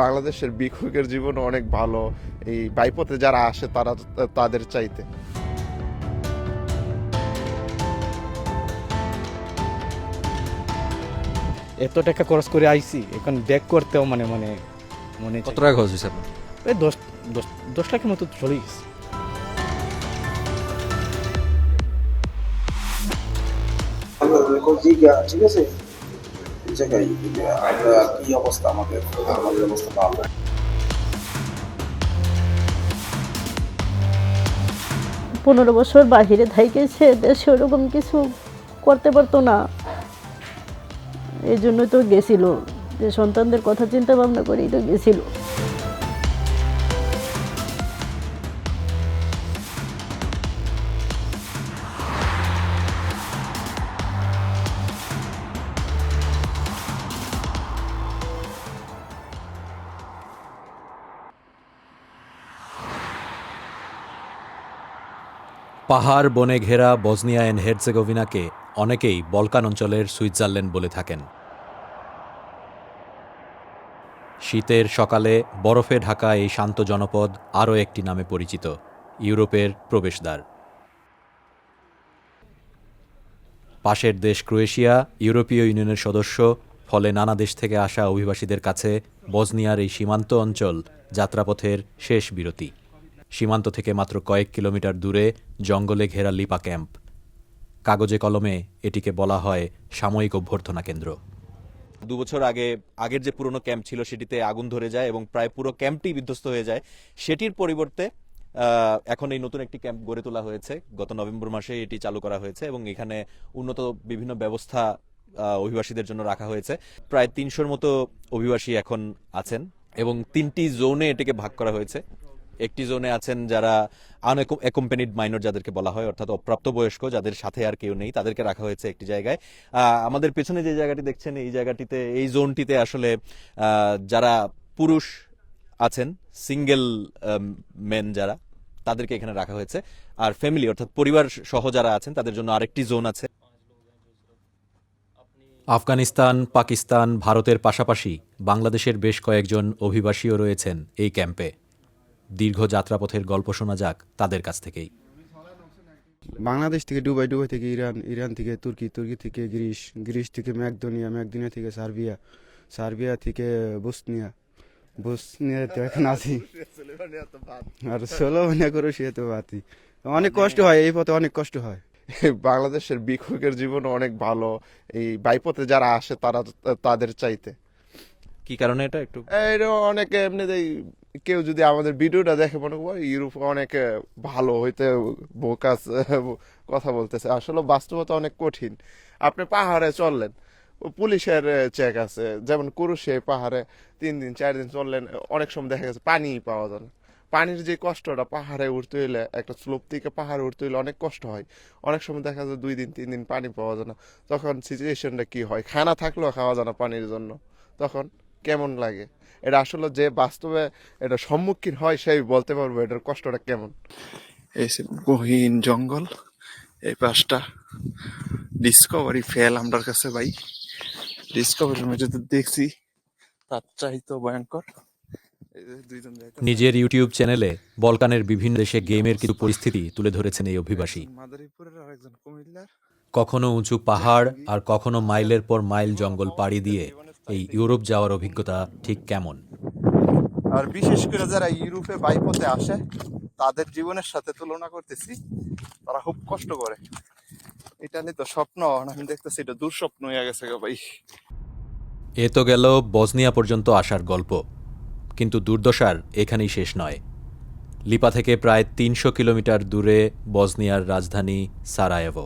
বাংলাদেশের ভিক্ষুকের জীবন অনেক ভালো। এই বাইপথে যারা আসে তারা তাদের চাইতে। এত টাকা খরচ করে আইছি এখন ব্যাক করতেও মানে মানে মনে কত টাকা খরচ হয়েছে আপনার? এই দশ দশ দশ লাখের মতো চলে গেছে। ঠিক আছে? জায়গায় আমরা কি অবস্থা, আমাদের আমাদের অবস্থা ভালো পনেরো বছর বাহিরে থাইকেছে দেশে ওরকম কিছু করতে পারতো না। এই জন্য তো গেছিল। যে সন্তানদের কথা চিন্তা ভাবনা করেই তো গেছিল। পাহাড় বনে ঘেরা বজনিয়া এন্ড হেরজেগোভিনাকে অনেকেই বলকান অঞ্চলের সুইজারল্যান্ড বলে থাকেন। শীতের সকালে বরফে ঢাকা এই শান্ত জনপদ আরও একটি নামে পরিচিত, ইউরোপের প্রবেশদ্বার। পাশের দেশ ক্রোয়েশিয়া, ইউরোপীয় ইউনিয়নের সদস্য, ফলে নানা দেশ থেকে আসা অভিবাসীদের কাছে বজনিয়ার এই সীমান্ত অঞ্চল যাত্রাপথের শেষ বিরতি। সীমান্ত থেকে মাত্র কয়েক কিলোমিটার দূরে জঙ্গলে ঘেরা লিপা ক্যাম্প। কাগজে কলমে এটিকে বলা হয় সাময়িক অভ্যর্থনা কেন্দ্র। দু বছর আগে, আগের যে পুরনো ক্যাম্প ছিল সেটিতে আগুন ধরে যায় এবং প্রায় পুরো ক্যাম্পটি বিধ্বস্ত হয়ে যায়। সেটির পরিবর্তে এখন এই নতুন একটি ক্যাম্প গড়ে তোলা হয়েছে। গত নভেম্বর মাসে এটি চালু করা হয়েছে এবং এখানে উন্নত বিভিন্ন ব্যবস্থা অভিবাসীদের জন্য রাখা হয়েছে। প্রায় তিনশোর মতো অভিবাসী এখন আছেন এবং তিনটি জোনে এটিকে ভাগ করা হয়েছে। একটি জোনে আছেন যারা আনএকম্পানিড মাইনর যাদেরকে বলা হয়, অর্থাৎ অপ্রাপ্তবয়স্ক, যাদের সাথে আর কেউ নেই, তাদেরকে রাখা হয়েছে একটি জায়গায়। আমাদের পেছনে যে জায়গাটি দেখছেন, এই জায়গাটিতে, এই জোনটিতে আসলে যারা পুরুষ আছেন সিঙ্গেল মেন যারা, তাদেরকে এখানে রাখা হয়েছে। আর ফ্যামিলি অর্থাৎ পরিবার সহ যারা আছেন, তাদের জন্য আরেকটি জোন আছে। আফগানিস্তান, পাকিস্তান, ভারতের পাশাপাশি বাংলাদেশের বেশ কয়েকজন অভিবাসীও রয়েছেন এই ক্যাম্পে। দীর্ঘ যাত্রাপথের গল্প শোনা যাক তাদের কাছ থেকেই। বাংলাদেশ থেকে ডুবাই ডুবাই থেকে ইরান ইরান থেকে তুর্কি তুর্কি থেকে গ্রিস গ্রিস থেকে ম্যাকদোনিয়া ম্যাকদোনিয়া থেকে সার্বিয়া সার্বিয়া থেকে বসনিয়া। বসনিয়াতে এখন আছি। আর সোলোভেনিয়া করে সে তো আছি। অনেক কষ্ট হয় এই পথে অনেক কষ্ট হয়। বাংলাদেশের ভিক্ষুকের জীবন অনেক ভালো। এই বাইপথে যারা আসে তারা তাদের চাইতে। কি কারণে এটা একটু? এটা অনেকে এমনিতেই কেউ যদি আমাদের ভিডিওটা দেখে মনে করে ইউরোপ অনেক ভালো হইতে বোকাস, কথা বলতেছে। আসলে বাস্তবতা অনেক কঠিন। আপনি পাহাড়ে চললেন পুলিশের চেক আছে, যেমন কুরুশে পাহাড়ে তিন দিন, চার দিন চললেন, অনেক সময় দেখা গেছে পানি পাওয়া যায় না। পানির যে কষ্টটা, পাহাড়ে উঠতে হইলে একটা স্লোপ থেকে পাহাড়ে উঠতে হইলে অনেক কষ্ট হয়। অনেক সময় দেখা যায় দুই দিন, তিন দিন পানি পাওয়া যায় না। তখন সিচুয়েশনটা কি হয়? খানা থাকলেও খাওয়া যায় না পানির জন্য। তখন কেমন লাগে? এটা আসলে যে বাস্তবে এটা সম্মুখীন হয় সেই বলতে পারব এটার কষ্টটা কেমন? এই গহীন জঙ্গল। এই পাশটা ডিসকভারি ফেল আমার কাছে ভাই। ডিসকভারির মধ্যে তো দেখছি তার চাইতো ভয়ঙ্কর। এই যে দুইজন যাইতাছে। নিজের ইউটিউব চ্যানেলে বলকানের বিভিন্ন দেশে গেমের কিছু পরিস্থিতি তুলে ধরেছেন এই অভিবাসী। কখনো উঁচু পাহাড় আর কখনো মাইলের পর মাইল জঙ্গল পাড়ি দিয়ে এই ইউরোপ যাওয়ার অভিজ্ঞতা ঠিক কেমন? আর বিশেষ করে যারা ইউরোপে বাইপথে আসে তাদের জীবনের সাথে তুলনা করতেছি তারা খুব কষ্ট করে। এটা নিয়ে তো স্বপ্ন আমি দেখতেছি এটা দুঃস্বপ্ন হয়ে গেছে গো ভাই। এ তো গেল বজনিয়া পর্যন্ত আসার গল্প কিন্তু দুর্দশার এখানেই শেষ নয়। লিপা থেকে প্রায় তিনশো কিলোমিটার দূরে বজনিয়ার রাজধানী সারায়েভো।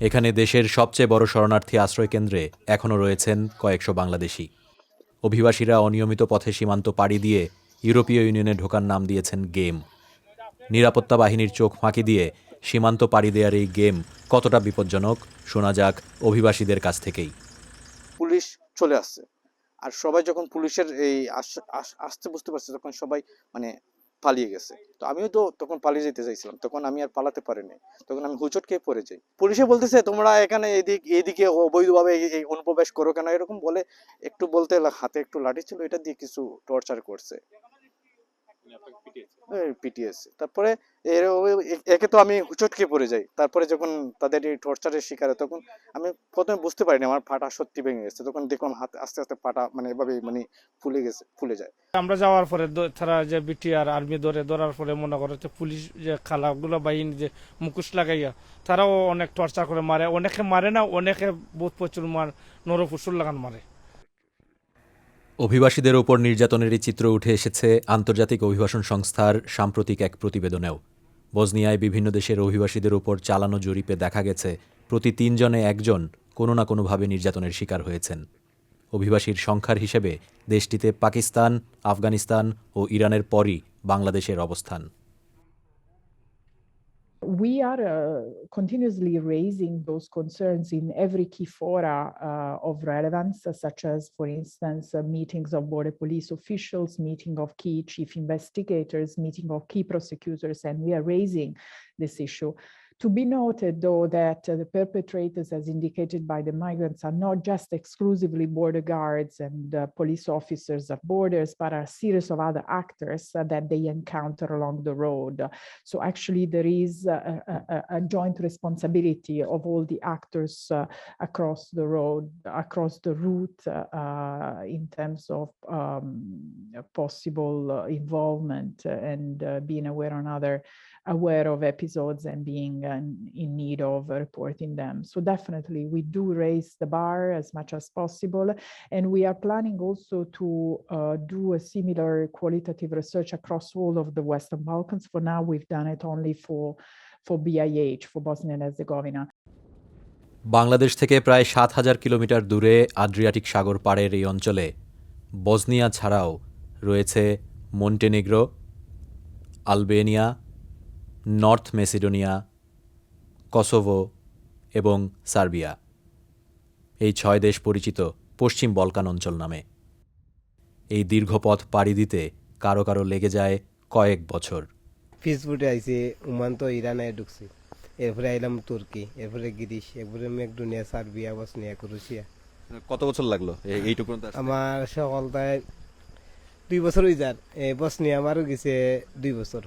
এখানে দেশের সবচেয়ে বড় শরণার্থী আশ্রয়কেন্দ্রে এখনও রয়েছেন কয়েকশো বাংলাদেশি। অভিবাসীরা অনিয়মিত পথে সীমান্ত পাড়ি দিয়ে ইউরোপীয় ইউনিয়নে ঢোকার নাম দিয়েছেন গেম। নিরাপত্তা বাহিনীর চোখ ফাঁকি দিয়ে সীমান্ত পাড়ি দেওয়ার এই গেম কতটা বিপজ্জনক, শোনা যাক অভিবাসীদের কাছ থেকেই। পুলিশ চলে আসছে। আর সবাই যখন পুলিশের এই আস- আস- আসতে বুঝতে পারছে, তখন সবাই মানে পালিয়ে গেছে। তো আমিও তো তখন পালিয়ে যেতে চাইছিলাম, তখন আমি আর পালাতে পারিনি। তখন আমি হুচট খেয়ে পড়ে যাই। পুলিশে বলতেছে, তোমরা এখানে এদিক, এদিকে অবৈধভাবে এই- অনুপ্রবেশ করো কেন? এরকম বলে একটু বলতে হাতে একটু লাঠি ছিল, এটা দিয়ে কিছু টর্চার করছে। পিটিএস তারপরে এর একে তো আমি হুচটকে পড়ে যাই। তারপরে যখন তাদের এই টর্চারের শিকার তখন আমি প্রথমে বুঝতে পারিনি আমার পাটা সত্যি ভেঙে গেছে। তখন দেখলাম হাত আস্তে আস্তে পাটা মানে এভাবে মানে ফুলে গেছে ফুলে যায়। আমরা যাওয়ার পরে তারা যে বিটিআর আর্মি ধরে ধরার পরে মনে করে যে পুলিশ যে খালাগুলো বাহিনী যে মুখোশ লাগাইয়া তারাও অনেক টর্চার করে মারে। অনেকে মারে না অনেকে বহুত প্রচুর মার নরফুসুর লাগান মারে। অভিবাসীদের ওপর নির্যাতনের এই চিত্র উঠে এসেছে আন্তর্জাতিক অভিবাসন সংস্থার সাম্প্রতিক এক প্রতিবেদনেও। বজনিয়ায় বিভিন্ন দেশের অভিবাসীদের ওপর চালানো জরিপে দেখা গেছে, প্রতি তিনজনে একজন কোনো না কোনোভাবে নির্যাতনের শিকার হয়েছেন। অভিবাসীর সংখ্যার হিসেবে দেশটিতে পাকিস্তান, আফগানিস্তান ও ইরানের পরই বাংলাদেশের অবস্থান। We are uh, continuously raising those concerns in every key fora uh, of relevance, uh, such as, for instance, uh, meetings of border police officials, meeting of key chief investigators, meeting of key prosecutors, and we are raising this issue. To be noted, though, that uh, the perpetrators, as indicated by the migrants, are not just exclusively border guards and uh, police officers at borders, but are a series of other actors uh, that they encounter along the road. So actually, there is a, a- a- joint responsibility of all the actors uh, across the road, across the route, uh, uh, in terms of um, possible involvement and being aware on other aware of episodes and being uh, in need of uh, reporting them. So definitely, we do raise the bar as much as possible, and we are planning also to uh, do a similar qualitative research across all of the Western Balkans. For now, we've done it only for for BIH, for Bosnia and Herzegovina. Bangladesh থেকে প্রায় সাত হাজার kilometre দূরে আদ্রিয়াটিক সাগর পাড়ের এই অঞ্চলে Bosnia ছাড়াও রয়েছে Montenegro Albania North Macedonia Kosovo এবং সার্বিয়া। এই ছয় দেশ পরিচিত পশ্চিম বলকান অঞ্চল নামে। এই দীর্ঘ পথ পাড়ি দিতে কারও কারও লেগে যায় কয়েক বছর। ফেসবুকে আইছে ওমান তো ইরানে ঢুকছি। এরপরে আইলাম তুর্কি এরপরে গ্রিস এরপরে মেকডোনিয়া সার্বিয়া বসনিয়া ক্রোশিয়া কত বছর লাগল এই- এইটুকু? আমার সকলটায় দুই বছর হয়ে যার। এ বসনিয়া আমারও গেছে দুই বছর।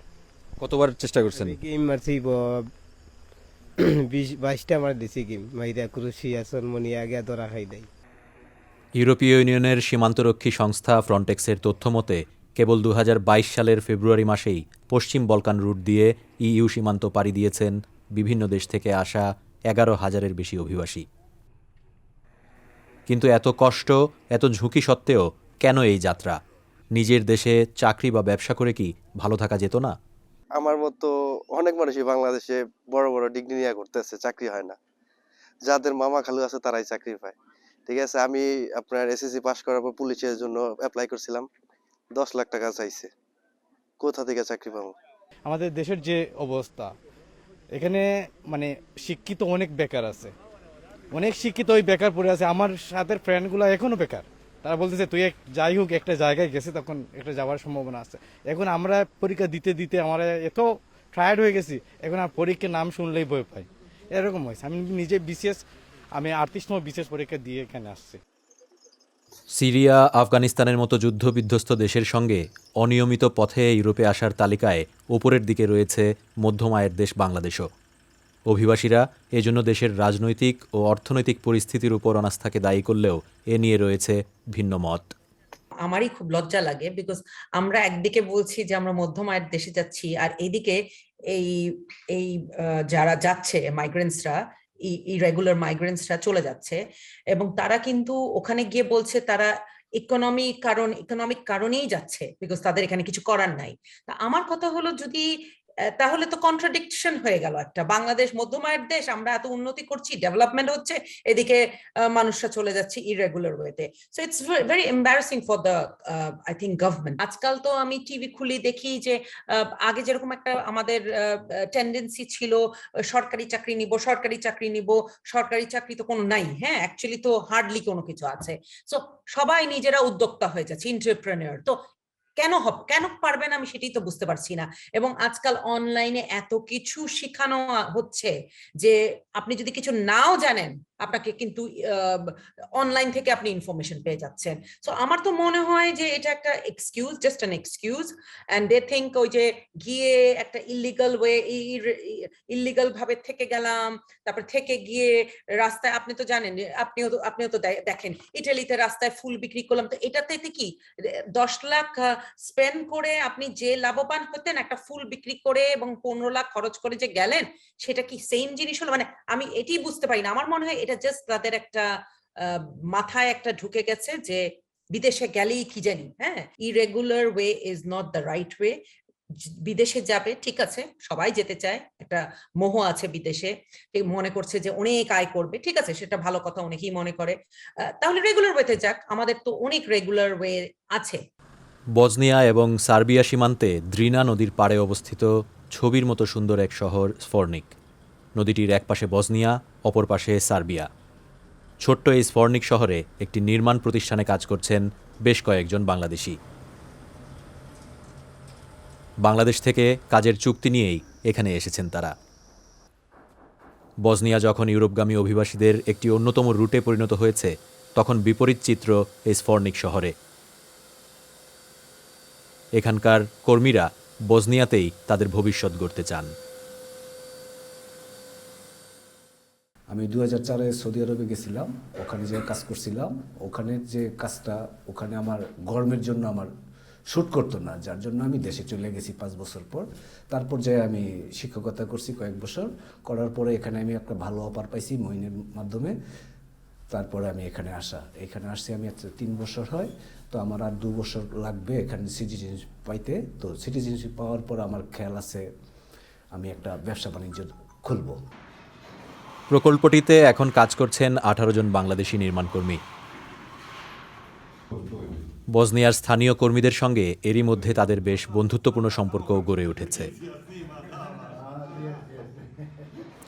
কতবার চেষ্টা করছেন? গেম মারছি ব- বিশ বাইশটা আমার দিছি গেম। মাইরা ক্রোশিয়া সলমনিয়া গিয়া ধরা খাই দেয়। ইউরোপীয় ইউনিয়নের সীমান্তরক্ষী সংস্থা ফ্রন্টেক্সের তথ্যমতে কেবল দু হাজার বাইশ সালের ফেব্রুয়ারি মাসেই পশ্চিম বলকান রুট দিয়ে ইইউ সীমান্ত পাড়ি দিয়েছেন বিভিন্ন দেশ থেকে আসা এগারো হাজারের বেশি অভিবাসী। কিন্তু এত কষ্ট, এত ঝুঁকি সত্ত্বেও কেন এই যাত্রা? নিজের দেশে চাকরি বা ব্যবসা করে কি ভালো থাকা যেত না? আমার মতো অনেক মানুষই বাংলাদেশে বড় বড় ডিগ্রি নিয়ে করতেছে চাকরি হয় না। যাদের মামা খালু আছে তারাই চাকরি পায়। ঠিক আছে, আমি আপনার এসএসসি পাস করার পর পুলিশের জন্য অ্যাপ্লাই করছিলাম, দশ লাখ টাকা চাইছে। কোথা থেকে চাকরি পাবো? আমাদের দেশের যে অবস্থা, এখানে মানে শিক্ষিত অনেক বেকার আছে। অনেক শিক্ষিত ওই বেকার পড়ে আছে, আমার সাথে ফ্রেন্ডগুলো এখনও বেকার। তারা বলতেছে, তুই এক যাই হোক, একটা জায়গায় গেছে, তখন একটা যাওয়ার সম্ভাবনা আছে। এখন আমরা পরীক্ষা দিতে দিতে আমরা এত টায়ার্ড হয়ে গেছি, এখন আর পরীক্ষার নাম শুনলেই ভয় পাই। এরকম হয়েছে। আমি নিজে বিশেষ আমি আটত্রিশতম বিশেষ পরীক্ষা দিয়ে এখানে আসছি। সিরিয়া, আফগানিস্তানের মতো যুদ্ধবিধ্বস্ত দেশের সঙ্গে অনিয়মিত পথে ইউরোপে আসার তালিকায় ওপরের দিকে রয়েছে মধ্যম আয়ের দেশ বাংলাদেশও। অভিবাসীরা এজন্য দেশের রাজনৈতিক ও অর্থনৈতিক পরিস্থিতির উপর অনাস্থাকে দায়ী করলেও এ নিয়ে রয়েছে ভিন্ন মত। আমারই খুব লজ্জা লাগে বিকজ আমরা একদিকে বলছি যে আমরা মধ্যম আয়ের দেশে যাচ্ছি আর এইদিকে এই এই যারা যাচ্ছে মাইগ্রেন্টসরা ইরেগুলার মাইগ্রেন্টসরা চলে যাচ্ছে এবং তারা কিন্তু ওখানে গিয়ে বলছে তারা ইকোনমি কারণ ইকোনমিক কারণেই যাচ্ছে বিকজ তাদের এখানে কিছু করার নাই। তা আমার কথা হলো যদি তাহলে তো কন্ট্রাডিকশন হয়ে গেল একটা। বাংলাদেশ মধ্যম আয়ের দেশ, আমরা এত উন্নতি করছি ডেভেলপমেন্ট হচ্ছে, এদিকে মানুষরা চলে যাচ্ছে ইরেগুলার ওয়েতে so it's very embarrassing for the I think government আজকাল তো আমি টিভি খুলি, দেখি যে আগে যেরকম একটা আমাদের টেন্ডেন্সি ছিল সরকারি চাকরি নিব, সরকারি চাকরি নিব, সরকারি চাকরি তো কোনো নাই হ্যাঁ? অ্যাকচুয়ালি তো হার্ডলি কোনো কিছু আছে। সো সবাই নিজেরা উদ্যোক্তা হয়ে যাচ্ছে এন্টারপ্রেনিয়র তো কেন হব, কেন পারবে না আমি সেটাই তো বুঝতে পারছি না। এবং আজকাল অনলাইনে এত কিছু শেখানো হচ্ছে যে আপনি যদি কিছু নাও জানেন, আপনাকে কিন্তু অনলাইন থেকে আপনি ইনফরমেশন পেয়ে যাচ্ছেন। সো আমার তো মনে হয় যে এটা একটা excuse just an excuse and they think ওই যে গিয়ে একটা ইলিগাল ওয়ে ইলিগাল ভাবে থেকে গেলাম, তারপর থেকে গিয়ে রাস্তায়, আপনি তো জানেন, আপনিও তো আপনিও তো দেখেন, ইটালিতে রাস্তায় ফুল বিক্রি করলাম, তো এটাতে কি দশ লাখ স্পেন্ড করে আপনি যে লাভবান হতেন, একটা ফুল বিক্রি করে এবং পনেরো লাখ খরচ করে যে গেলেন, সেটা কি সেম জিনিস হলো? মানে আমি এটি বুঝতে পারি না। আমার মনে হয় এটা জাস্ট তাদের একটা মাথায় একটা ঢুকে গেছে যে বিদেশে গেলেই কি জানি হ্যাঁ? Irregular way is not the right way বিদেশে যাবে, ঠিক আছে, সবাই যেতে চায়, একটা মোহ আছে বিদেশে মনে করছে যে অনেক আয় করবে, ঠিক আছে, সেটা ভালো কথা অনেকেই মনে করে। তাহলে রেগুলার ওয়েতে যাক, আমাদের তো অনেক রেগুলার ওয়ে আছে। বজনিয়া এবং সার্বিয়া সীমান্তে দ্রিনা নদীর পাড়ে অবস্থিত ছবির মতো সুন্দর এক শহর স্ফর্নিক নদীটির এক পাশে বজনিয়া, অপর পাশে সার্বিয়া। ছোট্ট এই স্ফর্নিক শহরে একটি নির্মাণ প্রতিষ্ঠানে কাজ করছেন বেশ কয়েকজন বাংলাদেশি। বাংলাদেশ থেকে কাজের চুক্তি নিয়েই এখানে এসেছেন তারা। বজনিয়া যখন ইউরোপগামী অভিবাসীদের একটি অন্যতম রুটে পরিণত হয়েছে, তখন বিপরীত চিত্র এই স্ফর্নিক শহরে। এখানকার কর্মীরা বজনিয়াতেই তাদের ভবিষ্যৎ গড়তে চান। আমি দু হাজার চারে সৌদি আরবে গেছিলাম, ওখানে যে কাজ করছিলাম, ওখানে যে কাজটা, ওখানে আমার গরমের জন্য আমার শ্যুট করতো না, যার জন্য আমি দেশে চলে গেছি পাঁচ বছর পর। তারপর যে আমি শিক্ষকতা করছি কয়েক বছর, করার পরে এখানে আমি একটা ভালো অফার পাইছি মহিনের মাধ্যমে। তারপরে আমি এখানে আসা। এখানে আসছি আমি তিন বছর হয়, তো আমার আর দু বছর লাগবে এখানে সিটিজেনশিপ পাইতে। তো সিটিজেনশিপ পাওয়ার পর আমার খেয়াল আছে, আমি একটা ব্যবসা বাণিজ্য খুলবো। প্রকল্পটিতে এখন কাজ করছেন আঠারো জন বাংলাদেশি নির্মাণকর্মী বজনিয়ার স্থানীয় কর্মীদের সঙ্গে এরই মধ্যে তাদের বেশ বন্ধুত্বপূর্ণ সম্পর্ক গড়ে উঠেছে।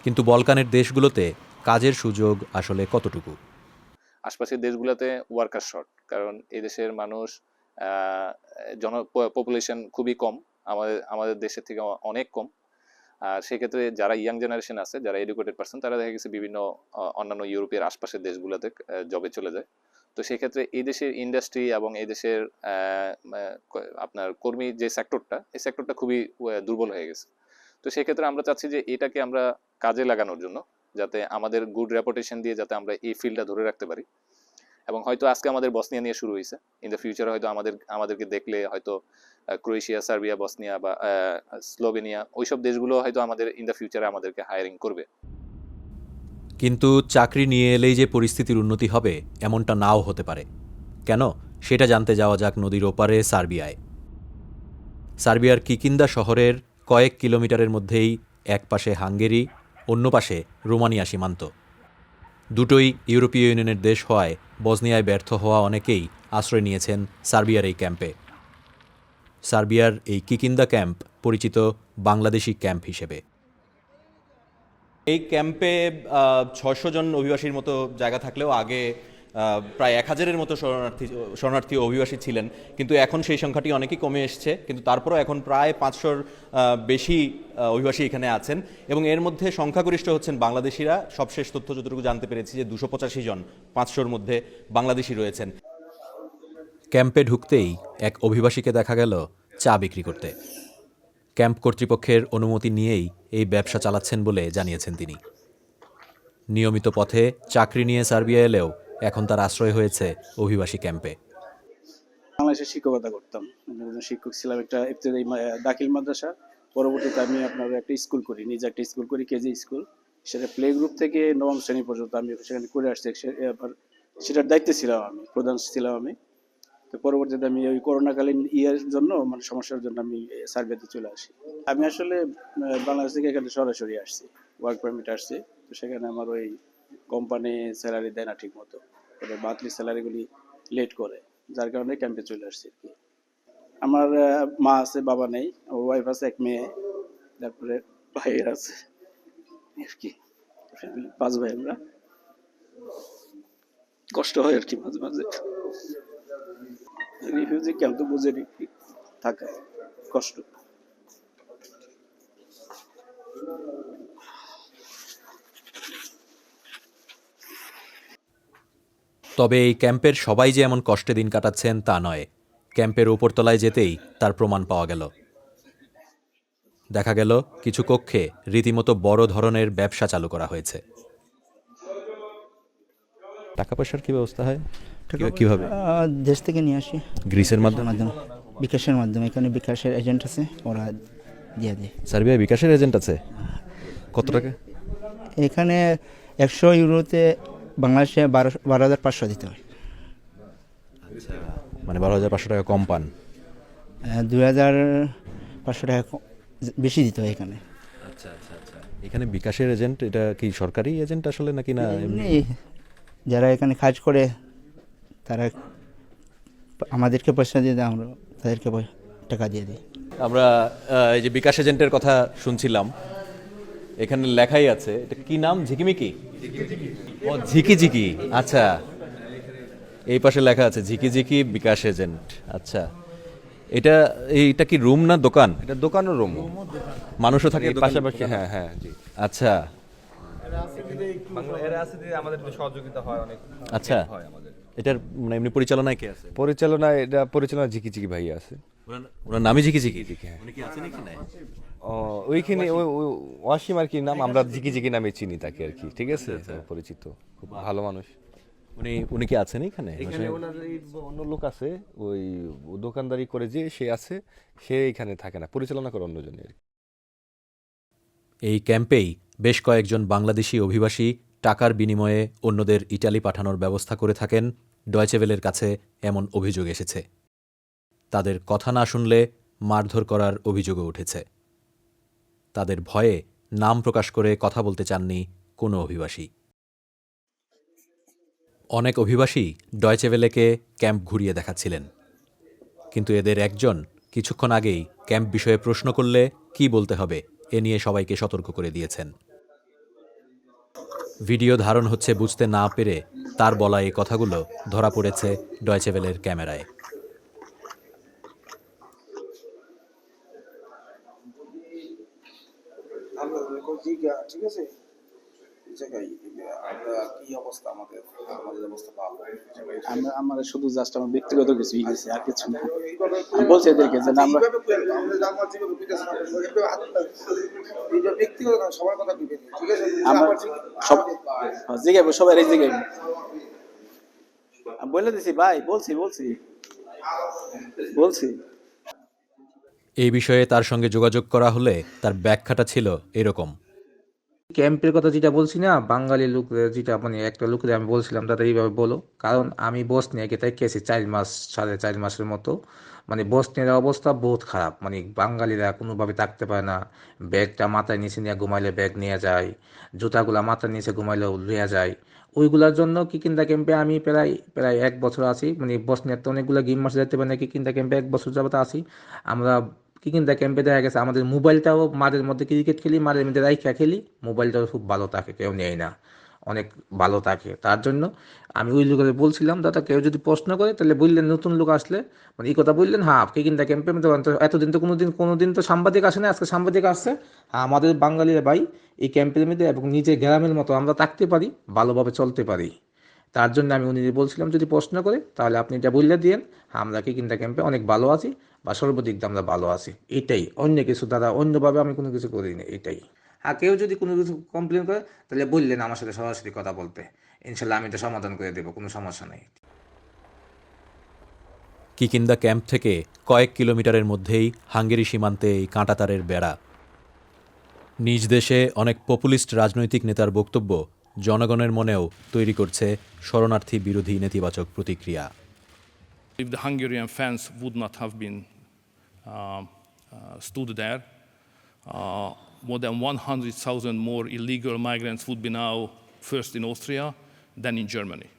কিন্তু বলকানের দেশগুলোতে কাজের সুযোগ আসলে কতটুকু? আশপাশের দেশগুলোতে ওয়ার্কার শর্ট কারণ এই দেশের মানুষ জন পপুলেশন খুবই কম, আমাদের আমাদের দেশের থেকে অনেক কম। আর সেক্ষেত্রে যারা ইয়াং জেনারেশন আছে, যারা এডুকেটেড পার্সন তারা দেখা গেছে বিভিন্ন অন্যান্য ইউরোপের আশপাশের দেশগুলোতে জবে চলে যায়। তো সেক্ষেত্রে এই দেশের ইন্ডাস্ট্রি এবং এই দেশের আপনার কর্মী যে সেক্টরটা এই সেক্টরটা খুবই দুর্বল হয়ে গেছে। তো সেক্ষেত্রে আমরা চাচ্ছি যে এটাকে আমরা কাজে লাগানোর জন্য যাতে আমাদের গুড রেপুটেশন দিয়ে যাতে আমরা এই ফিল্ডটা ধরে রাখতে পারি। এবং হয়তো আজকে আমাদের বসনিয়া নিয়ে শুরু হয়েছে। ইন দ্য ফিউচারে হয়তো আমাদের, আমাদেরকে দেখলে হয়তো ক্রোয়েশিয়া, সার্বিয়া, বসনিয়া বা স্লোভেনিয়া ওইসব দেশগুলো হয়তো আমাদের ইন দ্য ফিউচারে আমাদেরকে হায়ারিং করবে। কিন্তু চাকরি নিয়ে এলেই যে পরিস্থিতির উন্নতি হবে, এমনটা নাও হতে পারে। কেন? সেটা জানতে যাওয়া যাক নদীর ওপারে সার্বিয়ায়। সার্বিয়ার কিকিন্দা শহরের কয়েক কিলোমিটারের মধ্যেই একপাশে হাঙ্গেরি অন্য পাশে রোমানিয়া সীমান্ত। দুটোই ইউরোপীয় ইউনিয়নের দেশ হওয়ায় বজনিয়ায় ব্যর্থ হওয়া অনেকেই আশ্রয় নিয়েছেন সার্বিয়ার এই ক্যাম্পে। সার্বিয়ার এই কিকিন্দা ক্যাম্প পরিচিত বাংলাদেশি ক্যাম্প হিসেবে। এই ক্যাম্পে ছশো জন অভিবাসীর মতো জায়গা থাকলেও আগে প্রায় এক হাজারের মতো শরণার্থী শরণার্থী অভিবাসী ছিলেন। কিন্তু এখন সেই সংখ্যাটি অনেকই কমে এসছে। কিন্তু তারপরেও এখন প্রায় পাঁচশোর বেশি অভিবাসী এখানে আছেন। এবং এর মধ্যে সংখ্যাগরিষ্ঠ হচ্ছেন বাংলাদেশিরা। সবশেষ তথ্য যতটুকু জানতে পেরেছি যে দুশো পঁচাশি জন পাঁচশোর মধ্যে বাংলাদেশি রয়েছেন। ক্যাম্পে ঢুকতেই এক অভিবাসীকে দেখা গেল চা বিক্রি করতে। ক্যাম্প কর্তৃপক্ষের অনুমতি নিয়েই এই ব্যবসা চালাচ্ছেন বলে জানিয়েছেন তিনি। নিয়মিত পথে চাকরি নিয়ে সার্বিয়া এলেও এখন তার আশ্রয় হয়েছে অভিবাসী ক্যাম্পে। বাংলাদেশে শিক্ষকতা করতাম। শিক্ষক ছিলাম একটা দাখিল মাদ্রাসা। পরবর্তীতে আমি আপনার একটা স্কুল করি, নিজে একটা স্কুল করি, কেজি স্কুল। সেটা প্লে গ্রুপ থেকে নবম শ্রেণি পর্যন্ত আমি সেখানে করে আসছি। সেটার দায়িত্বে ছিলাম আমি, প্রধান ছিলাম আমি। তো পরবর্তীতে আমি ওই করোনাকালীন ইয়ের জন্য মানে সমস্যার জন্য আমি সার্ভেতে চলে আসি। আমি আসলে বাংলাদেশ থেকে এখানে সরাসরি আসছি ওয়ার্ক পারমিট আসছি। তো সেখানে আমার ওই কোম্পানি স্যালারি দেয় না ঠিক মতো ওদের মান্থলি স্যালারিগুলি লেট করে, যার কারণে ক্যাম্পে চলে আসছি আর কি আমার মা আছে, বাবা নেই আমার ওয়াইফ আছে, এক মেয়ে, তারপরে ভাইয়ের আছে। আর কি পাঁচ ভাই আমরা। কষ্ট হয় আর কি মাঝে। মাঝে রিফিউজি ক্যাম্প তো বুঝে থাকা কষ্ট। তবে এই ক্যাম্পের সবাই যে এমন কষ্টে দিন কাটাচ্ছেন তা নয়। ক্যাম্পের উপরতলায় যেতেই তার প্রমাণ পাওয়া গেল। দেখা গেল কিছু কক্ষে রীতিমতো বড় ধরনের ব্যবসা চালু করা হয়েছে। টাকা পয়সার কি ব্যবস্থা হয়? কীভাবে? দেশ থেকে নিয়ে আসি। গ্রিসের মাধ্যমে? মাধ্যমে। বিকাশের মাধ্যমে। এখানে বিকাশের এজেন্ট আছে ওরা দিয়ে দেয়। সার্বিয়া বিকাশের এজেন্ট আছে? কত টাকা? এখানে একশো ইউরোতে বাংলাদেশে বারো বারো হাজার পাঁচশো দিতে হয়। মানে বারো হাজার পাঁচশো টাকা কম পান। দু হাজার পাঁচশো টাকা বেশি দিতে হয় এখানে। আচ্ছা আচ্ছা আচ্ছা। এখানে বিকাশের এজেন্ট এটা কি সরকারি এজেন্ট আসলে নাকি না এমনি যারা এখানে কাজ করে তারা আমাদেরকে পয়সা দিয়ে দেয় আমরা তাদেরকে টাকা দিয়ে দিই। আমরা এই যে বিকাশ এজেন্টের কথা শুনছিলাম এখানে লেখাই আছে এটা কি নাম? ঝিকিমিকি? ও ঝিকি ঝিকি। আচ্ছা। এই পাশে লেখা আছে ঝিকি ঝিকি বিকাশ এজেন্ট। আচ্ছা। এটা এইটা কি রুম না দোকান? এটা দোকানের রুম। মানুষও থাকে পাশাপাশি হ্যাঁ হ্যাঁ জি। আচ্ছা। এরা আছে যে আমাদের একটু সহযোগিতা হয় অনেক আচ্ছা। এটার মানে এমনি পরিচালনায় কে আছে? পরিচালনায় এটা পরিচালনা ঝিকি ঝিকি ভাই আছে। ওনার নামই ঝিকি ঝিকি? হ্যাঁ। উনি কি আছেন এখানে? ও, ওইখানে ওই ওয়াসিম আর কি নাম আমরা ঝিকি ঝিকি নামে চিনি তাকে আর কি ঠিক আছে? পরিচিত খুব ভালো মানুষ। উনি উনি কি আছেন এখানে? এখানে ওনার অন্য লোক আছে ওই দোকানদারি করে যে সে আছে সে এখানে থাকে না পরিচালনা করে অন্যজনের এই ক্যাম্পেই বেশ কয়েকজন বাংলাদেশি অভিবাসী টাকার বিনিময়ে অন্যদের ইটালি পাঠানোর ব্যবস্থা করে থাকেন ডয়চেভেলের কাছে এমন অভিযোগ এসেছে। তাদের কথা না শুনলে মারধর করার অভিযোগও উঠেছে। তাদের ভয়ে নাম প্রকাশ করে কথা বলতে চাননি কোনো অভিবাসী। অনেক অভিবাসী ডয়চেভেলেকে ক্যাম্প ঘুরিয়ে দেখাচ্ছিলেন। কিন্তু এদের একজন কিছুক্ষণ আগেই ক্যাম্প বিষয়ে প্রশ্ন করলে কি বলতে হবে এ নিয়ে সবাইকে সতর্ক করে দিয়েছেন। ভিডিও ধারণ হচ্ছে বুঝতে না পেরে তার বলা এই কথাগুলো ধরা পড়েছে ডয়চেভেলের ক্যামেরায়। ঠিক আছে? জায়গায় কি অবস্থা আমাদের? আমাদের অবস্থা ভালো। আমরা আমার শুধু জাস্ট আমার ব্যক্তিগত কিছু ই আর কিছু না। বলছি এদেরকে যে আমরা ব্যক্তিগত সবার কথা ঠিক আছে? আমরা সব জিগাইবো সবাই এই জিগাইবো বলে দিছি ভাই বলছি বলছি। বলছি। এই বিষয়ে তার সঙ্গে যোগাযোগ করা হলে তার ব্যাখ্যাটা ছিল এরকম। ক্যাম্পের কথা যেটা বলছি না, বাঙালি লোক যেটা মানে একটা লোকদের আমি বলছিলাম দাদা এইভাবে বলো। কারণ আমি বসনিয়াকে খেয়েছি চার মাস, সাড়ে চার মাসের মতো। মানে বসনিয়ার অবস্থা বহুত খারাপ। মানে বাঙালিরা কোনোভাবে থাকতে পারে না। ব্যাগটা মাথায় নিচে নিয়ে ঘুমাইলে ব্যাগ নিয়ে যায়। জুতাগুলা মাথার নিচে ঘুমাইলে লুয়ে যায়। ওইগুলোর জন্য কিকিন্দা ক্যাম্পে আমি প্রায় প্রায় এক বছর আছি। মানে বসনিয়াতে অনেকগুলো গেম মাস যেতে পারে না কিকিন্দা ক্যাম্পে এক বছর যাবত আছি। আমরা কিকিন্দা ক্যাম্পে দেখা গেছে। আমাদের মোবাইলটাও মাঝের মধ্যে ক্রিকেট খেলি মাঝের মধ্যে রাইখা খেলি। মোবাইলটাও খুব ভালো থাকে, কেউ নেয় না। অনেক ভালো থাকে। তার জন্য আমি ওই লোকের বলছিলাম, দাদা, কেউ যদি প্রশ্ন করে, তাহলে বললেন নতুন লোক আসলে। মানে এই কথা বললেন হ্যাঁ কিকিন্দা ক্যাম্পে এতদিন তো কোনোদিন কোনোদিন তো সাংবাদিক আসে না আজকে সাংবাদিক আসছে। হ্যাঁ আমাদের বাঙালিরা ভাই, এই ক্যাম্পের মধ্যে এবং নিজে গ্রামের মতো আমরা থাকতে পারি, ভালোভাবে চলতে পারি। তার জন্য আমি উনি বলছিলাম, যদি প্রশ্ন করে, তাহলে আপনি এটা বললে দিয়েন। আমরা কিকিন্দা ক্যাম্পে অনেক ভালো আছি বা সর্বদিক দিয়ে আমরা ভালো আছি। এটাই। অন্য কিছু দাদা অন্যভাবে আমি কোনো কিছু করিনি, এটাই। আর কেউ যদি কোনো কিছু কমপ্লেন করে, তাহলে বললেন আমার সাথে সরাসরি কথা বলতে। ইনশাল্লাহ আমি এটা সমাধান করে দেবো, কোনো সমস্যা নেই। কিকিন্দা ক্যাম্প থেকে কয়েক কিলোমিটারের মধ্যেই হাঙ্গেরি সীমান্তে এই কাঁটাতারের বেড়া। নিজ দেশে অনেক পপুলিস্ট রাজনৈতিক নেতার বক্তব্য জনগণের মনেও তৈরি করছে শরণার্থী বিরোধী নেতিবাচক প্রতিক্রিয়া If the Hungarian fence would not have been um, uh, stood there, uh, more than 100,000 more illegal migrants would be now first in Austria, then in Germany.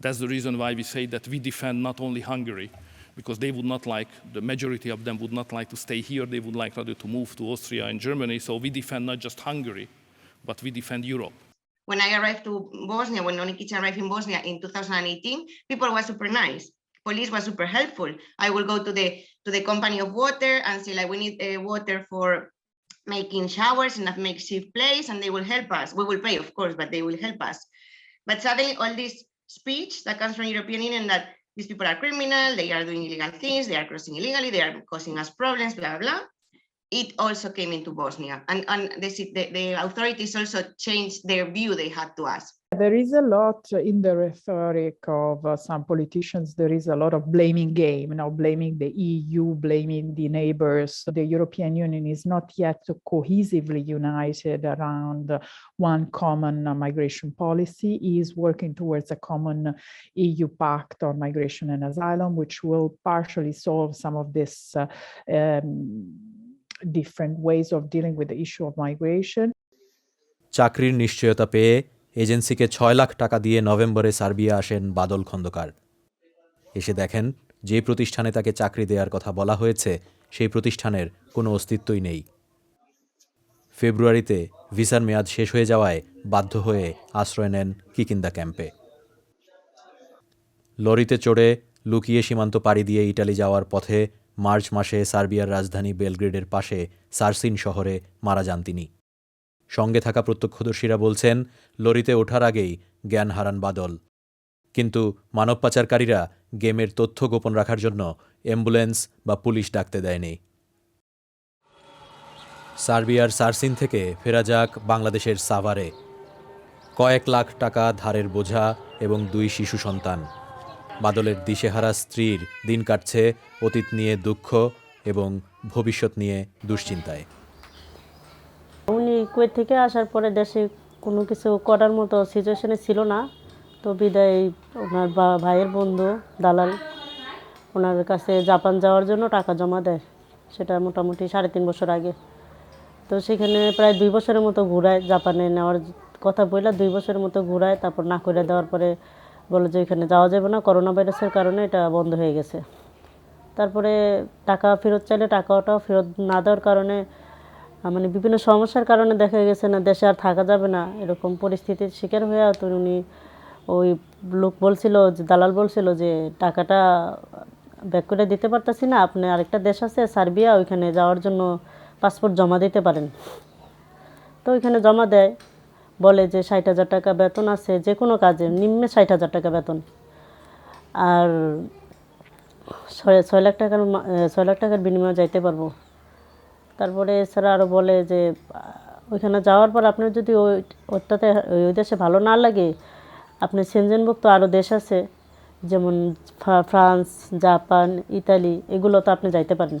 That's the reason why we say that we defend not only Hungary, because they would not like, the majority of them would not like to stay here, they would like rather to move to Austria and Germany. So we defend not just Hungary, but we defend Europe. When I arrived to Bosnia, when Onikic arrived in Bosnia in 2018, people were super nice. police was super helpful. I will go to the to the company of water and say like we need uh, water for making showers in a makeshift place, and they will help us. We will pay, of course, but they will help us. But suddenly, all this speech that comes from European Union that these people are criminal, they are doing illegal things, they are crossing illegally, they are causing us problems, blah blah. blah. It also came into Bosnia, and and the, the, the authorities also changed their view they had to us. There is a lot in the rhetoric of uh, some politicians. There is a lot of blaming game, you know, blaming the EU, blaming the neighbors. The European Union is not yet cohesively united around one common migration policy. Is working towards a common EU pact on migration and asylum, which will partially solve some of this. Uh, um, different ways of dealing with the issue of migration. চাকরির নিশ্চয়তা পেয়ে এজেন্সিকে ছয় লাখ টাকা দিয়ে নভেম্বরে Serbia আসেন বাদল খন্দকার। এসে দেখেন, যে প্রতিষ্ঠানে তাকে চাকরি দেওয়ার কথা বলা হয়েছে, সেই প্রতিষ্ঠানের কোনো অস্তিত্বই নেই। ফেব্রুয়ারিতে ভিসার মেয়াদ শেষ হয়ে যাওয়ায় বাধ্য হয়ে আশ্রয় নেন কিকিন্দা ক্যাম্পে। লরিতে চড়ে লুকিয়ে সীমান্ত পাড়ি দিয়ে ইটালি যাওয়ার পথে মার্চ মাসে সার্বিয়ার রাজধানী বেলগ্রেডের পাশে সার্সিন শহরে মারা যান তিনি। সঙ্গে থাকা প্রত্যক্ষদর্শীরা বলছেন, লরিতে ওঠার আগেই জ্ঞান হারান বাদল। কিন্তু মানব পাচারকারীরা গেমের তথ্য গোপন রাখার জন্য অ্যাম্বুলেন্স বা পুলিশ ডাকতে দেয়নি। সার্বিয়ার সার্সিন থেকে ফেরা যাক বাংলাদেশের সাভারে। কয়েক লাখ টাকা ধারের বোঝা এবং দুই শিশু সন্তান। বাদলের দিশেহারা স্ত্রীর দিন কাটছে অতীত নিয়ে দুঃখ এবং ভবিষ্যৎ নিয়ে দুশ্চিন্তায়। উনি কুয়েত থেকে আসার পরে দেশে কোনো কিছু করার মতো সিচুয়েশনে ছিল না। তো বিদায় ওনার ভাইয়ের বন্ধু দালাল, ওনার কাছে জাপান যাওয়ার জন্য টাকা জমা দেয়। সেটা মোটামুটি সাড়ে তিন বছর আগে। তো সেখানে প্রায় দুই বছরের মতো ঘুরায়, জাপানে নেওয়ার কথা বললে দুই বছরের মতো ঘুরায়, তারপর না করে দেওয়ার পরে বলে যে এখানে যাওয়া যাবে না করোনা ভাইরাসের কারণে এটা বন্ধ হয়ে গেছে। তারপরে টাকা ফেরত চাইলে টাকাটাও ফেরত না দেওয়ার কারণে মানে বিভিন্ন সমস্যার কারণে দেখা গেছে না, দেশে আর থাকা যাবে না। এরকম পরিস্থিতির শিকার হয়ে তো উনি ওই লোক বলছিল, যে দালাল বলছিল যে, টাকাটা ব্যাক করে দিতে পারতাছি না, আপনি আরেকটা দেশ আছে, সার্বিয়া, ওইখানে যাওয়ার জন্য পাসপোর্ট জমা দিতে পারেন। তো ওইখানে জমা দেয়, বলে যে ষাট হাজার টাকা বেতন আছে যে কোনো কাজে, নিম্নে ষাট হাজার টাকা বেতন। আর ছয় লাখ টাকার ছয় লাখ টাকার বিনিময়ে যাইতে পারব। তারপরে এছাড়া আরও বলে যে ওইখানে যাওয়ার পর আপনার যদি ওই ওটাতে ওই দেশে ভালো না লাগে, আপনি সেনজেনভুক্ত আরও দেশ আছে, যেমন ফ্রান্স, জাপান, ইতালি এগুলো তো আপনি যাইতে পারেন।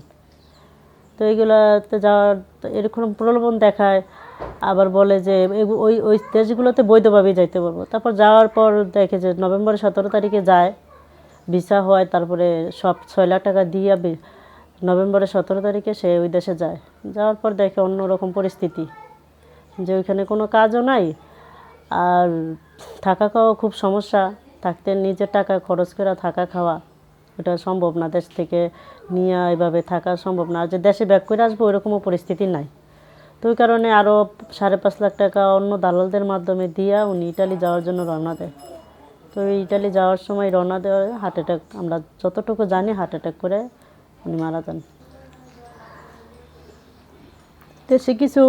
তো এইগুলোতে যাওয়ার এরকম প্রলোভন দেখায়, আবার বলে যে ওই ওই দেশগুলোতে বৈধভাবেই যাইতে পারব। তারপর যাওয়ার পর দেখে যে, নভেম্বরের সতেরো তারিখে যায় ভিসা হয়, তারপরে সব ছয় লাখ টাকা দিয়ে নভেম্বরের সতেরো তারিখে সে ওই দেশে যায়। যাওয়ার পর দেখে অন্যরকম পরিস্থিতি, যে ওইখানে কোনো কাজও নাই আর থাকা খাওয়া খুব সমস্যা। থাকতে নিজের টাকা খরচ করে থাকা খাওয়া এটা সম্ভব না। দেশ থেকে নিয়ে এভাবে থাকা সম্ভব না। আর যে দেশে ব্যাক করে আসব, ওইরকমও পরিস্থিতি নাই। তো ওই কারণে আরও সাড়ে পাঁচ লাখ টাকা অন্য দালালদের মাধ্যমে দিয়া উনি ইটালি যাওয়ার জন্য রওনা দেয়। তো ইটালি যাওয়ার সময় রওনা দেওয়ার হার্ট অ্যাটাক আমরা যতটুকু জানি হার্ট অ্যাটাক করে উনি মারা যান। দেশে কিছু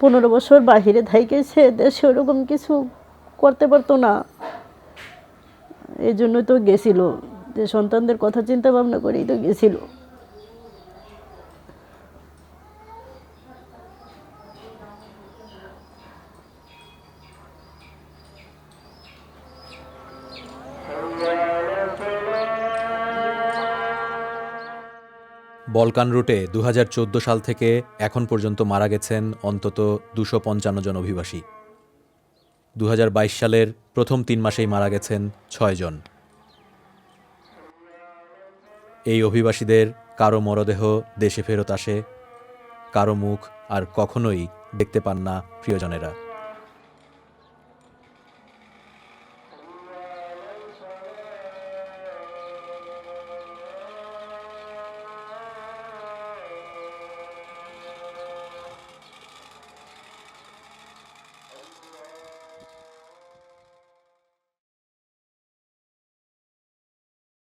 পনেরো বছর বাহিরে থাইকেছে দেশে ওরকম কিছু করতে পারতো না। এই জন্যই তো গেছিল। যে সন্তানদের কথা চিন্তা ভাবনা করেই তো গেছিল। বলকান রুটে দু হাজার চোদ্দ সাল থেকে এখন পর্যন্ত মারা গেছেন অন্তত দুশো পঞ্চান্ন জন অভিবাসী। দু হাজার বাইশ সালের প্রথম তিন মাসেই মারা গেছেন ছয়জন এই অভিবাসীদের কারও মরদেহ দেশে ফেরত আসে, কারও মুখ আর কখনোই দেখতে পান না প্রিয়জনেরা।